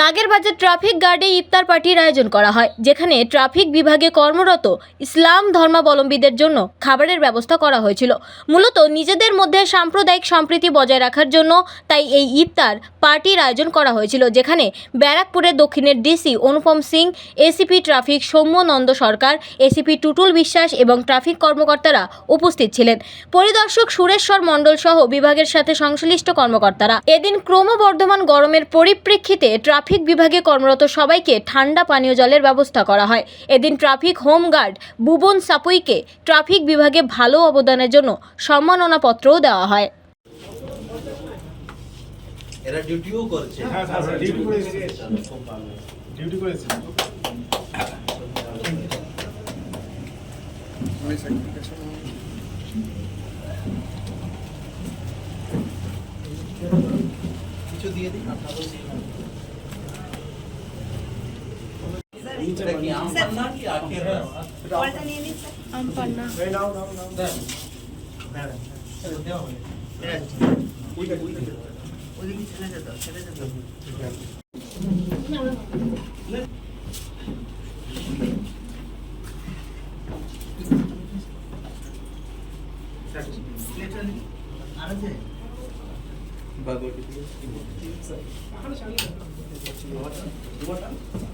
Nagerbazar traffic গার্ডে ইফতার পার্টির আয়োজন করা হয়, যেখানে ট্রাফিক বিভাগে কর্মরত ইসলাম ধর্মাবলম্বীদের জন্য খাবারের ব্যবস্থা করা হয়েছিল। মূলত নিজেদের মধ্যে সাম্প্রদায়িক সম্প্রীতি বজায় রাখার জন্য তাই এই ইফতার পার্টির আয়োজন করা হয়েছিল, যেখানে ব্যারাকপুরের দক্ষিণের DC Anupam Singh ACP traffic Soumya Nanda Sarkar ACP Tutul Biswas এবং ট্রাফিক কর্মকর্তারা উপস্থিত ছিলেন। পরিদর্শক সুরেশ্বর মণ্ডল সহ বিভাগের সাথে সংশ্লিষ্ট কর্মকর্তারা। এদিন ক্রমবর্ধমান গরমের পরিপ্রেক্ষিতে ট্রাফিক বিভাগে কর্মরত সবাইকে ঠান্ডা পানীয় জলের ব্যবস্থা করা হয়। এদিন ট্রাফিক হোমগার্ড বুবন সাপুইকে ট্রাফিক বিভাগে ভালো অবদানের জন্য সম্মাননা পত্রও দেওয়া হয়। এরা ডিউটিও করছে। হ্যাঁ স্যার স্যার ডিউটি করে এসেছি খুব ভালো ডিউটি করে এসেছি কিছু দিয়ে দিন আপনাদের এটা কি আম পান্না কি আখের রস? এই নাও নাও নাও দেন। সে আমাদের ওসি নিউটা আগে বসতে OC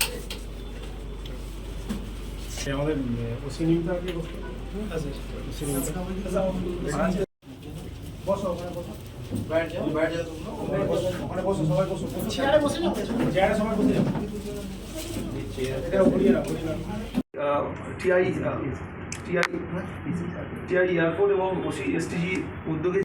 TI TI TI airport এবং ওসি এসটিজি উদ্যোগে